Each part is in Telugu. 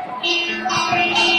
Thank you.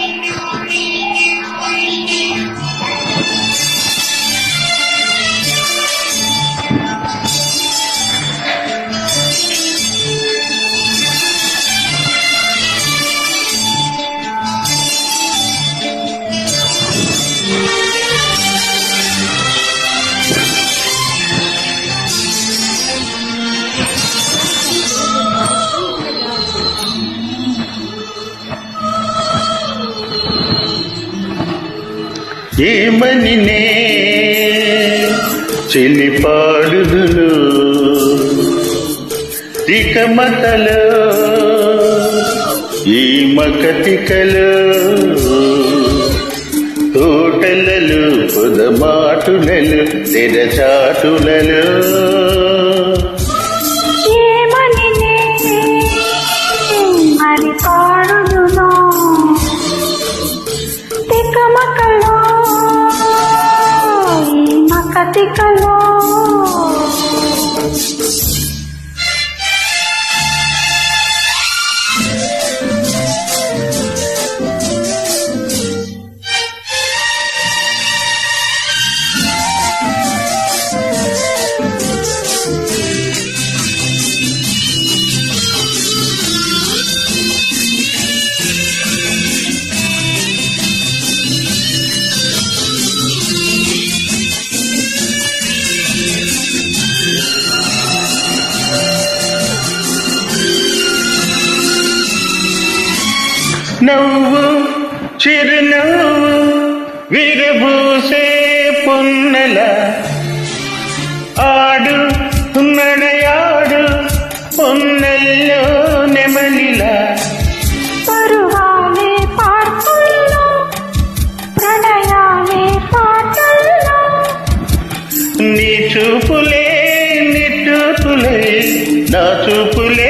ఏమని నే చెలిపాడుదును తికమకలో ఈ మకతికలో తోటలలో పొదమాటులలో తెరచాటులలో మకతికలో నవ్వు చిరునవ్వు విరబూసే పున్నెల ఆడు నడయాడు పొన్నెల్లో నెమలిలా. పరువాలే పాటల్లో ప్రణయాలే పాటల్లో. నీ చూపులే నా చూపులే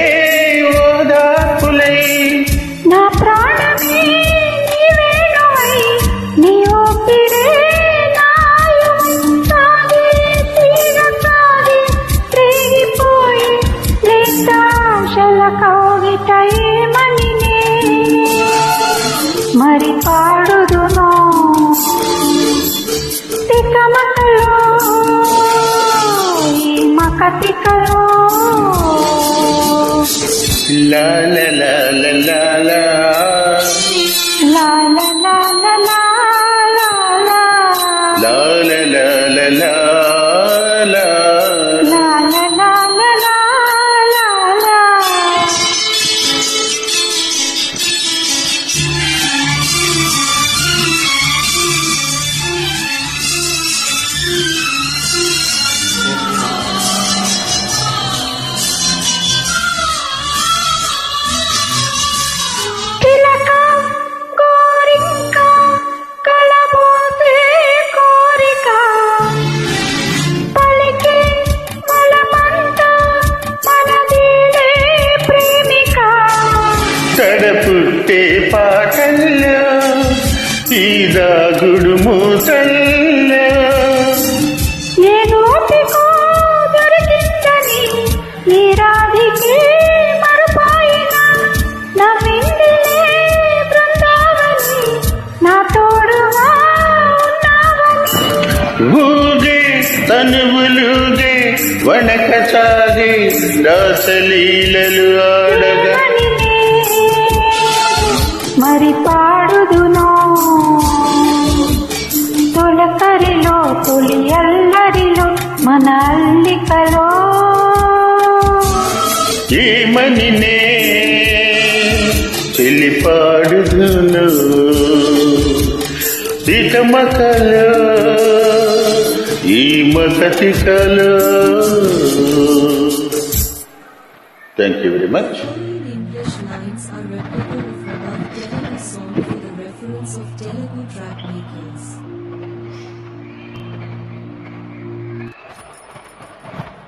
మకతికలో లా లా లా లా లా లా. బృందావని నా తోడుగా ఉన్నావని. ఊగే తనువులుగే వణక సాగే రాసలీలలు ఆడగా. ఏమనినే మరి పాడుదును. తొలకరిలో తొలి అల్లరిలో మన అల్లికలో. ఏమని నే చెల్లిపాడుదును ఇకమకలో ఈ మకతికలో thank you very much influence of Telugu track makers.